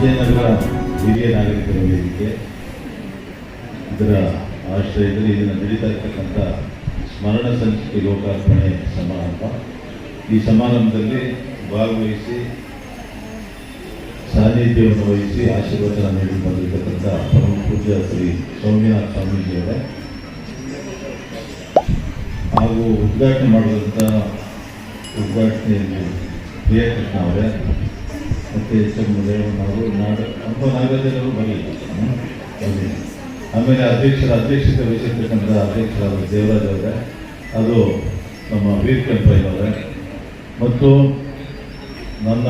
ವಿಜಯನಗರ ಹಿರಿಯ ನಾಗರಿಕರ ವೇದಿಕೆ, ಇದರ ಆಶ್ರಯದಲ್ಲಿ ಇದನ್ನು ನಡೀತಾ ಇರ್ತಕ್ಕಂಥ ಸ್ಮರಣ ಸಂಚಿಕೆ ಲೋಕಾರ್ಪಣೆ ಸಮಾರಂಭ. ಈ ಸಮಾರಂಭದಲ್ಲಿ ಭಾಗವಹಿಸಿ, ಸಾನ್ನಿಧ್ಯವನ್ನು ವಹಿಸಿ ಆಶೀರ್ವಚನ ನೀಡಿ ಬಂದಿರತಕ್ಕಂಥ ಪರಮ ಪೂಜ್ಯ ಶ್ರೀ ಸೌಮ್ಯನಾಥ ಸ್ವಾಮೀಜಿಯವರೇ. ಹಾಗೂ ಉದ್ಘಾಟನೆ ಮಾಡಿದಂಥ ಉದ್ಘಾಟನೆಯಲ್ಲಿ ಪ್ರಿಯಕೃಷ್ಣ ಅವರೇ. ಮತ್ತು ಎಂ ದೇವಣ್ಣವರು ನಾಡ ಅಂಬ ನಾಗರಾಜರು ಬರಲಿಲ್ಲ ಹ್ಮ್, ಬರಲಿಲ್ಲ ಆಮೇಲೆ ಅಧ್ಯಕ್ಷರ ಅಧ್ಯಕ್ಷತೆ ವಹಿಸಿರ್ತಕ್ಕಂಥ ಅಧ್ಯಕ್ಷರಾದ ದೇವರಾಜ್ ಅವರೇ ಅದು ನಮ್ಮ ವೀರ್ ಕೆಂಪಯ್ಯನವರೇ ಮತ್ತು ನನ್ನ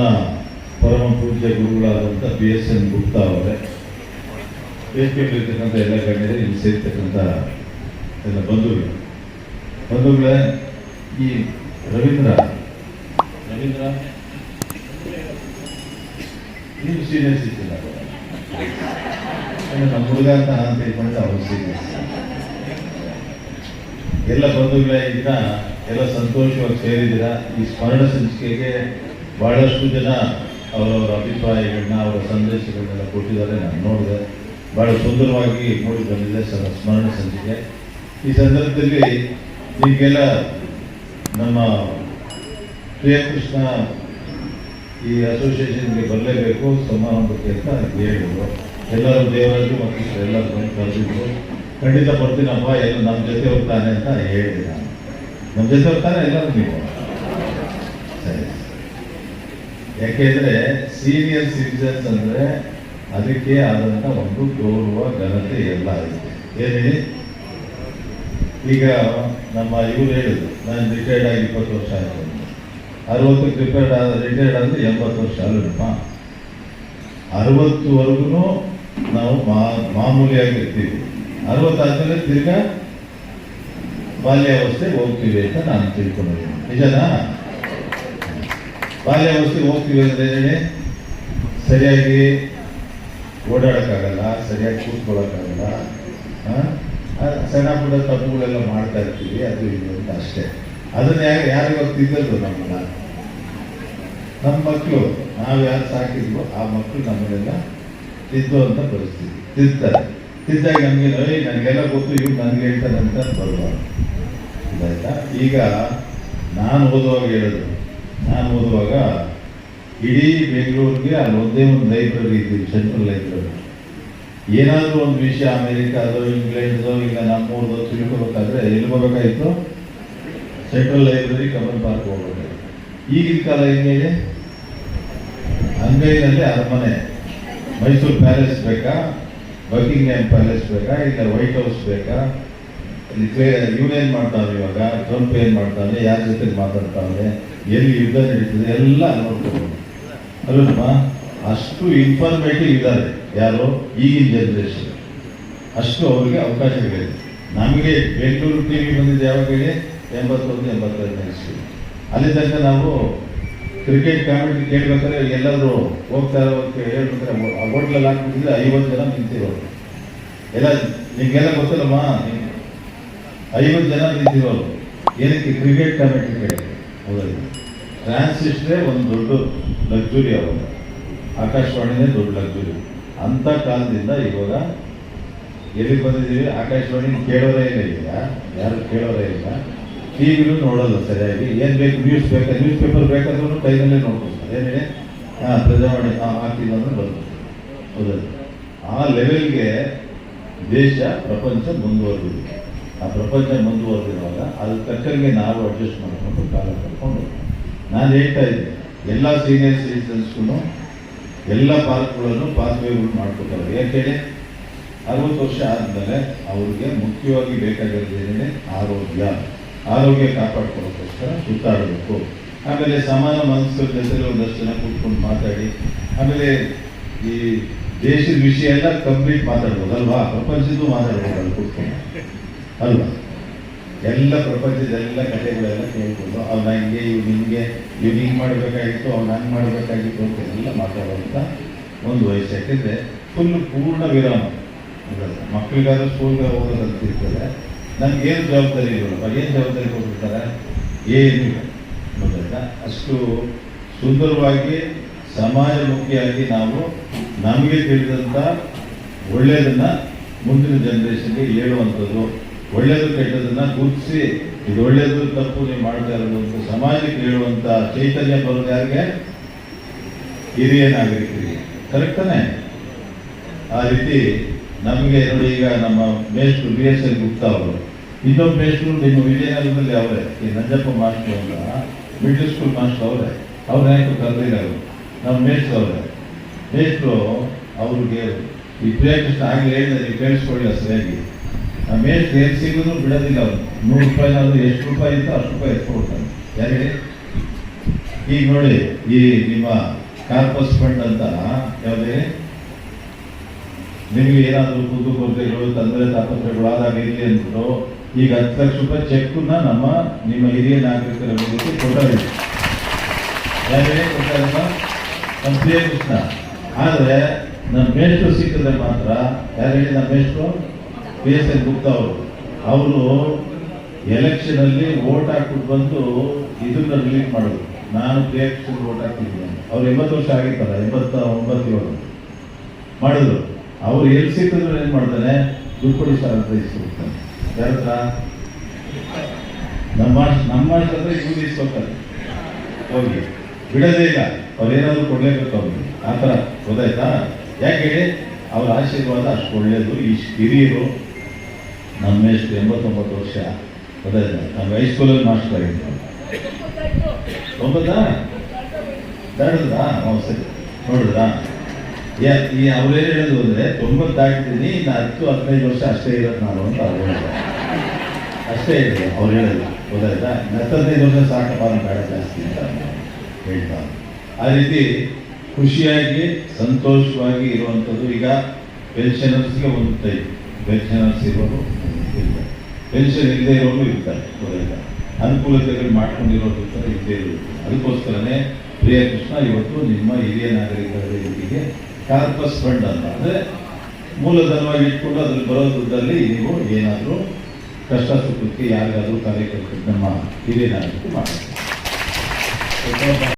ಪರಮ ಪೂಜ್ಯ ಗುರುಗಳಾದಂಥ ಬಿ ಎಸ್ ಎನ್ ಗುಪ್ತಾ ಅವರೇ. ಬೇಕಿರ್ತಕ್ಕಂಥ ಎಲ್ಲ ಕಡೆ ಇಲ್ಲಿ ಸೇರ್ತಕ್ಕಂಥ ಎಲ್ಲ ಬಂಧುಗಳು. ಬಂಧುಗಳೇ ಈ ರವೀಂದ್ರ ರವೀಂದ್ರ ನೀವು ಸೀರಿಯಸ್ ಸಿಕ್ಕಿಲ್ಲ ನಮ್ಮ ಹುಡುಗ ಅಂತ ನಾನು ತಿಳ್ಕೊಂಡು ಅವ್ರು ಸೀರಿಯಸ್ ಎಲ್ಲ ಬಂಧುಗಳಿಂದ ಎಲ್ಲ ಸಂತೋಷವಾಗಿ ಸೇರಿದಿರ ಈ ಸ್ಮರಣ ಸಂಚಿಕೆಗೆ ಬಹಳಷ್ಟು ಜನ ಅವರವರ ಅಭಿಪ್ರಾಯಗಳನ್ನ, ಅವರ ಸಂದೇಶಗಳನ್ನೆಲ್ಲ ಕೊಟ್ಟಿದ್ದಾರೆ. ನಾನು ನೋಡಿದೆ. ಬಹಳ ಸುಂದರವಾಗಿ ನೋಡಿ ಬಂದಿದೆ ಸರ್ ಸ್ಮರಣ ಸಂಚಿಕೆ. ಈ ಸಂದರ್ಭದಲ್ಲಿ ನಿಮಗೆಲ್ಲ ನಮ್ಮ ಪ್ರಿಯಕೃಷ್ಣ ಈ ಅಸೋಸಿಯೇಷನ್ಗೆ ಬರಲೇಬೇಕು ಸಮಾರಂಭಕ್ಕೆ ಅಂತ ಹೇಳಿದ್ರು ಎಲ್ಲರೂ ದೇವರಾಜು ಮತ್ತು ಎಲ್ಲರೂ ಬಂದು ಕರೆದಿದ್ರು. ಖಂಡಿತ ಬರ್ತೀನಪ್ಪ ಎಲ್ಲ ನಮ್ಮ ಜೊತೆ ಹೋಗ್ತಾನೆ ಅಂತ ಹೇಳಿದೆ ನಾನು. ನಮ್ಮ ಜೊತೆ ಹೋಗ್ತಾನೆ ಎಲ್ಲರೂ ನೀವು? ಸರಿ. ಯಾಕೆಂದರೆ ಸೀನಿಯರ್ ಸಿಟಿಸನ್ಸ್ ಅಂದರೆ ಅದಕ್ಕೆ ಆದಂಥ ಒಂದು ಗೌರವ, ಘನತೆ ಎಲ್ಲ ಇದೆ. ಏನಿದೆ? ಈಗ ನಮ್ಮ ಇವರು ಹೇಳಿದ್ರು, ನಾನು ರಿಟೈರ್ಡ್ ಆಗಿ ಇಪ್ಪತ್ತು ವರ್ಷ ಆಯ್ತು. ಅರವತ್ತಕ್ಕೆ ರಿಪೇರ್ಡ್ ಆದ ರಿಟೈರ್ಡ್ ಆದರೆ ಎಂಬತ್ತು ವರ್ಷ ಅಲ್ಲಪ್ಪ ಅರವತ್ತುವರೆಗೂ ನಾವು ಮಾ, ಮಾಮೂಲಿಯಾಗಿರ್ತೀವಿ. ಅರವತ್ತಾದ್ಮೇಲೆ ತಿರ್ಗಾ ಬಾಲ್ಯಾವಸ್ಥೆಗೆ ಹೋಗ್ತೀವಿ ಅಂತ ನಾನು ತಿಳ್ಕೊಂಡಿದ್ದೀನಿ. ನಿಜನಾ? ಬಾಲ್ಯಾವಸ್ಥೆಗೆ ಹೋಗ್ತೀವಿ ಅಂದರೆ ಸರಿಯಾಗಿ ಓಡಾಡೋಕ್ಕಾಗಲ್ಲ, ಸರಿಯಾಗಿ ಕೂತ್ಕೊಳ್ಳೋಕ್ಕಾಗಲ್ಲ ಸಣ್ಣ ಪುಟ್ಟ ತಪ್ಪುಗಳೆಲ್ಲ ಮಾಡ್ತಾ ಇರ್ತೀವಿ, ಅದು ಇದು ಅಂತ ಅಷ್ಟೇ. ಅದನ್ನ ಯಾರು ಯಾರಿಗೂ ತಿದ್ದದ್ದು ನಮ್ಮನ್ನ ನಮ್ಮ ಮಕ್ಕಳು ನಾವು ಯಾರು ಸಾಕಿದ್ವೋ ಆ ಮಕ್ಕಳು ನಮ್ಮನ್ನೆಲ್ಲ ತಿದ್ದುವಂತ ಪರಿಸ್ಥಿತಿ. ತಿದ್ತಾರೆ ತಿದ್ದಾಗ ನಮಗೆ ನನಗೆಲ್ಲ ಗೊತ್ತು, ಇವ್ರು ನನಗೆ ಹೇಳ್ತಾರೆ ಅಂತ ಬರಬಾರ್ದು ಇದಾಯ್ತಾ ಈಗ ನಾನು ಓದುವಾಗ ಹೇಳಿದ್ರು ನಾನು ಓದುವಾಗ ಇಡೀ ಬೆಂಗಳೂರಿಗೆ ಅಲ್ಲಿ ಒಂದೇ ಒಂದು ಲೈಬ್ರರಿ ಇದ್ದೀವಿ ಸೆಂಟ್ರಲ್ ಲೈಬ್ರರಿ. ಏನಾದರೂ ಒಂದು ವಿಷಯ ಅಮೆರಿಕಾದೋ, ಇಂಗ್ಲೆಂಡ್ದೋ ಈಗ ನಮ್ಮೂರ್ದೋ ತಿಳ್ಕೊಬೇಕಾದ್ರೆ ಎಲ್ಲಿ ಹೋಗ್ಬೇಕಾಗಿತ್ತು ಸೆಂಟ್ರಲ್ ಲೈಬ್ರರಿ ಕಮಲ್ ಪಾರ್ಕ್ ಹೋಗೋದು ಈಗಿನ ಕಾಲ ಹೆಂಗಿದೆ ಅಂಗೈನಲ್ಲಿ ಅರಮನೆ. ಮೈಸೂರು ಪ್ಯಾಲೇಸ್ ಬೇಕಾ? ಬಕಿಂಗ್ಹ್ಯಾಮ್ ಪ್ಯಾಲೇಸ್ ಬೇಕಾ? ಇಲ್ಲ ವೈಟ್ ಹೌಸ್ ಬೇಕಾ? ಇವನೇನ್ ಮಾಡ್ತಾನೆ ಇವಾಗ. ಟ್ರಂಪ್ ಏನು ಮಾಡ್ತಾನೆ ಯಾರ ಜೊತೆ ಮಾತಾಡ್ತಾನೆ ಎಲ್ಲಿ ಯುದ್ಧ ನಡೀತದೆ? ಎಲ್ಲ ನೋಡ್ಕೊಬೋದು ಅಲ್ವಮ್ಮ ಅಷ್ಟು ಇನ್ಫಾರ್ಮೇಟಿವ್ ಇದ್ದಾರೆ. ಯಾರು? ಈಗಿನ ಜನ್ರೇಷನ್ ಅಷ್ಟು ಅವರಿಗೆ ಅವಕಾಶಗಳಿದೆ. ನಮಗೆ ಬೆಂಗಳೂರು ಟಿ ವಿ ಬಂದಿದ್ದು ಯಾವಾಗ ಎಂಬತ್ತೊಂದು, ಎಂಬತ್ತೈದನೇ ಇಸ್ವಿ. ಅಲ್ಲಿ ತನಕ ನಾವು ಕ್ರಿಕೆಟ್ ಕಾಮಿಟಿ ಕೇಳ್ಬೇಕಾದ್ರೆ ಎಲ್ಲರೂ ಹೋಗ್ತಾ ಹೇಳ್ಬೇಕಾದ್ರೆ ಹೋಟ್ಲಲ್ಲಿ ಹಾಕ್ಬಿಟ್ಟಿದ್ರೆ ಐವತ್ತು ಜನ ನಿಂತಿರೋರು. ಎಲ್ಲ ನಿಮ್ಗೆಲ್ಲ ಗೊತ್ತಲ್ಲಮ್ಮ ಐವತ್ತು ಜನ ನಿಂತಿರೋರು. ಏನಕ್ಕೆ ಕ್ರಿಕೆಟ್ ಕಾಮಿಟಿ ಕೇಳಿ? ಹೌದಲ್ಲ ಟ್ರಾನ್ಸಿಸ್ಟ್ರೇ ಒಂದು ದೊಡ್ಡ ಲಕ್ಸುರಿ ಅವಾಗ ಆಕಾಶವಾಣಿನೇ ದೊಡ್ಡ ಲಕ್ಸುರಿ ಅಂತ ಕಾಲದಿಂದ ಇವಾಗ ಎಲ್ಲಿಗೆ ಬಂದಿದ್ದೀವಿ? ಆಕಾಶವಾಣಿ ಕೇಳೋರೇ ಇಲ್ಲ ಈಗ. ಯಾರು ಕೇಳೋರೇ ಇಲ್ಲ. ಟಿವಿನೂ ನೋಡಲ್ಲ ಸರಿಯಾಗಿ ಏನು ಬೇಕು ನ್ಯೂಸ್ ಬೇಕಾ ನ್ಯೂಸ್ ಪೇಪರ್ ಬೇಕಾದ್ರೂ ಕೈನಲ್ಲೇ ನೋಡ್ಕೊಳ್ತಾರೆ ಏನೇ ಪ್ರಜಾವಾಣಿ ಹಾಕಿಲ್ಲ ಅಂದ್ರೆ ಬರ್ತದೆ ಹೌದಲ್ಲ ಆ ಲೆವೆಲ್ಗೆ ದೇಶ, ಪ್ರಪಂಚ ಮುಂದುವರೆದಿದೆ. ಆ ಪ್ರಪಂಚ ಮುಂದುವರೆದಿರುವಾಗ ಅದ್ರ ತಕ್ಕಂಗೆ ನಾವು ಅಡ್ಜಸ್ಟ್ ಮಾಡಿಕೊಂಡು ಕಾಲ ಕರ್ಕೊಂಡು ನಾನು ಹೇಳ್ತಾ ಇದ್ದೆ ಎಲ್ಲ ಸೀನಿಯರ್ ಸಿಟಿಸನ್ಸ್ಗೂ ಎಲ್ಲ ಪಾರ್ಕ್ಗಳನ್ನು ಪಾಸ್ವೇಗಳು ಮಾಡ್ಕೊತಾರೆ. ಯಾಕೆಂದರೆ ಅರವತ್ತು ವರ್ಷ ಆದಮೇಲೆ ಅವ್ರಿಗೆ ಮುಖ್ಯವಾಗಿ ಬೇಕಾಗಿರೋದು ಏನಿದೆ ಆರೋಗ್ಯ. ಆರೋಗ್ಯ ಕಾಪಾಡ್ಕೊಳ್ಳೋಕ್ಕೋಸ್ಕರ ಸುತ್ತಾಡಬೇಕು. ಆಮೇಲೆ ಸಮಾನ ಮನಸ್ಸು, ಜೊತೆಲಿ ಒಂದಷ್ಟು ಜನ ಕೂತ್ಕೊಂಡು ಮಾತಾಡಿ, ಆಮೇಲೆ ಈ ದೇಶದ ವಿಷಯ ಎಲ್ಲ ಕಂಪ್ಲೀಟ್ ಮಾತಾಡ್ಬೋದಲ್ವಾ? ಪ್ರಪಂಚದ್ದು ಮಾತಾಡ್ಬೋದು ಅಲ್ಲಿ ಕೂತ್ಕೊಂಡು. ಅಲ್ವಾ? ಎಲ್ಲ ಪ್ರಪಂಚದ ಎಲ್ಲ ಕಥೆಗಳೆಲ್ಲ ಕೇಳ್ಕೊಂಡು, ಅವ್ನ ಹಂಗೆ ಇವ್ನು ನಿಮಗೆ ಇವ್ನು ಹಿಂಗೆ ಮಾಡಬೇಕಾಗಿತ್ತು, ಅವ್ನು ಹಂಗೆ ಮಾಡಬೇಕಾಗಿತ್ತು ಅಂತ ಎಲ್ಲ ಮಾತಾಡುವಂಥ ಒಂದು ವಯಸ್ಸು ಯಾಕೆಂದರೆ ಫುಲ್ ಪೂರ್ಣ ವಿರಾಮ. ಮಕ್ಕಳಿಗಾದ್ರೂ ಸ್ಕೂಲ್ಗೆ ಹೋಗೋದಂತ ಏನು ಜವಾಬ್ದಾರಿ ಇರೋಲ್ಲ ಏನು ಜವಾಬ್ದಾರಿ ಕೊಟ್ಟಿರ್ತಾರೆ ಏನಿಲ್ಲ. ಗೊತ್ತಾಯ್ತಾ? ಅಷ್ಟು ಸುಂದರವಾಗಿ, ಸಮಾಜಮುಖಿಯಾಗಿ ನಾವು ನಮಗೆ ತಿಳಿದಂಥ ಒಳ್ಳೆಯದನ್ನು ಮುಂದಿನ ಜನರೇಷನ್ಗೆ ಹೇಳುವಂಥದ್ದು. ಒಳ್ಳೆಯದು ಕೆಟ್ಟದನ್ನು ಗುರುತಿಸಿ, ಇದು ಒಳ್ಳೆಯದು ತಪ್ಪು ನೀವು ಮಾಡ್ತಾ ಇರೋದು ಅಂತ ಸಮಾಜಕ್ಕೆ ಹೇಳುವಂಥ ಚೈತನ್ಯ ಬರೋದು ಯಾರಿಗೆ? ಹಿರಿಯ ನಾಗರಿಕರಿಗೆ. ಕರೆಕ್ಟನೇ ಆ ರೀತಿ ನಮಗೆ ನೋಡಿ ಈಗ ನಮ್ಮ ಮೇಷ್ಟ್ರು ಬಿ ಎಸ್ ಎಲ್ ಗುಪ್ತಾ ಅವರು ಇನ್ನೊಬ್ಬ ಮೇಸ್ಟ್ರು ನಿಮ್ಮ ವಿಜಯನಗರದಲ್ಲಿ ಅವರೇ, ಈ ನಂಜಪ್ಪ ಮಾಸ್ಟ್ರು ಅಂತ ಮಿಡ್ಲ್ ಸ್ಕೂಲ್ ಮಾಸ್ಟರ್ ಅವರೇ, ಅವ್ರ ನಾಯಕರು ಕರೆದಿರೋರು ನಮ್ಮ ಮೇಸ್ಟ್ರು ಅವರೇ. ಮೇಸ್ಟ್ರು ಅವ್ರಿಗೆ ಈ ಪ್ರಿಯಕೃಷ್ಣ ಆಗಲೇ ಹೇಳಿದ್ರೆ ನೀವು ಕೇಳಿಸ್ಕೊಳ್ಳಿಲ್ಲ ಸರಿಯಾಗಿ. ಆ ಮೇಸ್ಟ್ ಏನು ಸಿಗೋದು ಬಿಡೋದಿಲ್ಲ ಅವರು. ನೂರು ರೂಪಾಯಿನಾದ್ರು ಎಷ್ಟು ರೂಪಾಯಿ ಇತ್ತು ಅಷ್ಟು ರೂಪಾಯಿ ಎತ್ಕೊಡ್ತಾನೆ ಯಾರಿಗೆ ಈಗ ನೋಡಿ, ಈ ನಿಮ್ಮ ಕಾರ್ಪಸ್ ಫಂಡ್ ಅಂತ, ಯಾವುದೇ? ನಿಮಗೆ ಏನಾದರೂ ಕುಂದು ಕೊರತೆಗಳು ತೊಂದರೆ ತಾಪತ್ರೆಗಳು ಆದಾಗ ಇರಲಿ ಅಂದ್ಬಿಟ್ಟು ಈಗ ಹತ್ತು ಲಕ್ಷ ರೂಪಾಯಿ ಚೆಕ್ನ ನಮ್ಮ ನಿಮ್ಮ ಹಿರಿಯ ನಾಗರಿಕರ ಮೇಲೆ ಕೊಟ್ಟಿದೆ ಯಾರೇ ಕೊಟ್ಟಾರಲ್ಲ ನಮ್ಮ ಪ್ರಿಯ ಕೃಷ್ಣ. ಆದರೆ ನಮ್ಮ ಮೇಷ್ಟ್ರು ಸಿಕ್ಕಿದ್ರೆ ಮಾತ್ರ, ಯಾರು ಹೇಳಿ ನಮ್ಮ ಮೇಷ್ಟ್ರು? ಪಿ ಎಸ್ ಎನ್ ಗುಪ್ತಾ ಅವರು. ಅವರು ಎಲೆಕ್ಷನಲ್ಲಿ ವೋಟ್ ಹಾಕ್ಬಿಟ್ಟು ಬಂದು ಇದನ್ನ ರಿಲೀಸ್ ಮಾಡೋದು ನಾನು ಪ್ರಿಯ ಕೃಷ್ಣ ವೋಟ್ ಹಾಕ್ತಿದ್ದೀನಿ. ಅವ್ರು ಎಂಬತ್ತು ವರ್ಷ ಆಗಿತ್ತಲ್ಲ ಎಂಬತ್ತ ಒಂಬತ್ತು ಇವಾಗ ಮಾಡಿದ್ರು. ಅವ್ರು ಎಲ್ಲಿ ಸಿಕ್ಕಿದ್ರು ಏನು ಮಾಡ್ತಾನೆ ದುಡ್ಡು ಕೊಡಿ ಸರ್ ಅಂತ ಇಸ್ಕೊಡ್ತಾನೆ ಯಾರ ಹತ್ರ ನಮ್ಮ ನಮ್ಮ ಹತ್ರ ಇವ್ರು ಇಸ್ಕೊತಾರೆ ಹೋಗಿ. ಬಿಡೋದೇ ಇಲ್ಲ. ಅವ್ರು ಏನಾದ್ರು ಕೊಡ್ಲೇಬೇಕು ಅವ್ರಿಗೆ. ಆ ಥರ. ಗೊತ್ತಾಯ್ತಾ? ಯಾಕೆ ಹೇಳಿ? ಅವ್ರ ಆಶೀರ್ವಾದ ಅಷ್ಟು ಒಳ್ಳೆಯದು ಇಷ್ಟು ಹಿರಿಯರು ನಮ್ಮ ಎಷ್ಟು ಎಂಬತ್ತೊಂಬತ್ತು ವರ್ಷ ಗೊತ್ತಾಯ್ತಾ? ನಮ್ಮ ಹೈಸ್ಕೂಲಲ್ಲಿ ಮಾಸ್ಟರ್ ಆಗಿದ್ದು ಒಂಬತ್ತಾ? ದಾಟಿದ್ರಾ? ಹ್ಞೂ ಸರಿ. ನೋಡಿದ್ರಾ? ಈ ಅವ್ರೇನು ಹೇಳೋದು ಅಂದರೆ ತೊಂಬತ್ತು ದಾಟಿದ್ದೀನಿ ಇನ್ನು ಹತ್ತು, ಹದಿನೈದು ವರ್ಷ ಅಷ್ಟೇ ಇರೋದು ನಾನು ಅಂತ ಅವ್ರು ಅಷ್ಟೇ ಇದೆ ಅವ್ರು ಹೇಳೋದು ಗೊತ್ತಾಯ್ತಾ? ಹತ್ತು, ಹದಿನೈದು ವರ್ಷ ಸಾಕಪ್ಪ ನಾನು ಬೇಡ ಜಾಸ್ತಿ ಅಂತ ಹೇಳ್ತಾರೆ ಆ ರೀತಿ ಖುಷಿಯಾಗಿ, ಸಂತೋಷವಾಗಿ ಇರುವಂಥದ್ದು ಈಗ ಪೆನ್ಷನರ್ಸ್ಗೆ ಒಂದು ಟೈಪ್ ಪೆನ್ಷನರ್ಸ್ ಇರೋರು ಇರ್ತಾರೆ. ಪೆನ್ಷನ್ ಇಲ್ಲದೆ ಇರೋರು ಇರ್ತಾರೆ, ಗೊತ್ತಾಯ್ತಾ? ಅನುಕೂಲತೆಗಳು ಮಾಡ್ಕೊಂಡಿರೋದು ಇರ್ತಾರೆ ಇಲ್ಲದೆ ಇರುತ್ತೆ ಅದಕ್ಕೋಸ್ಕರನೇ ಪ್ರಿಯ ಕೃಷ್ಣ ಇವತ್ತು ನಿಮ್ಮ ಹಿರಿಯ ನಾಗರಿಕರ ವೇದಿಕೆಗೆ ಕಾರ್ಪಸ್ ಫಂಡ್ ಅಂತ ಅಂದರೆ ಮೂಲಧನವಾಗಿ ಇಟ್ಕೊಂಡು ಅದ್ರಲ್ಲಿ ಬರೋ ದುಡ್ಡಲ್ಲಿ ನೀವು ಏನಾದರೂ ಕಷ್ಟ ಸುಖಕ್ಕೆ ಯಾರಿಗಾದರೂ ಕಾರ್ಯಕರ್ತರು ನಮ್ಮ ಹಿರಿಯ ನಾಯಕರು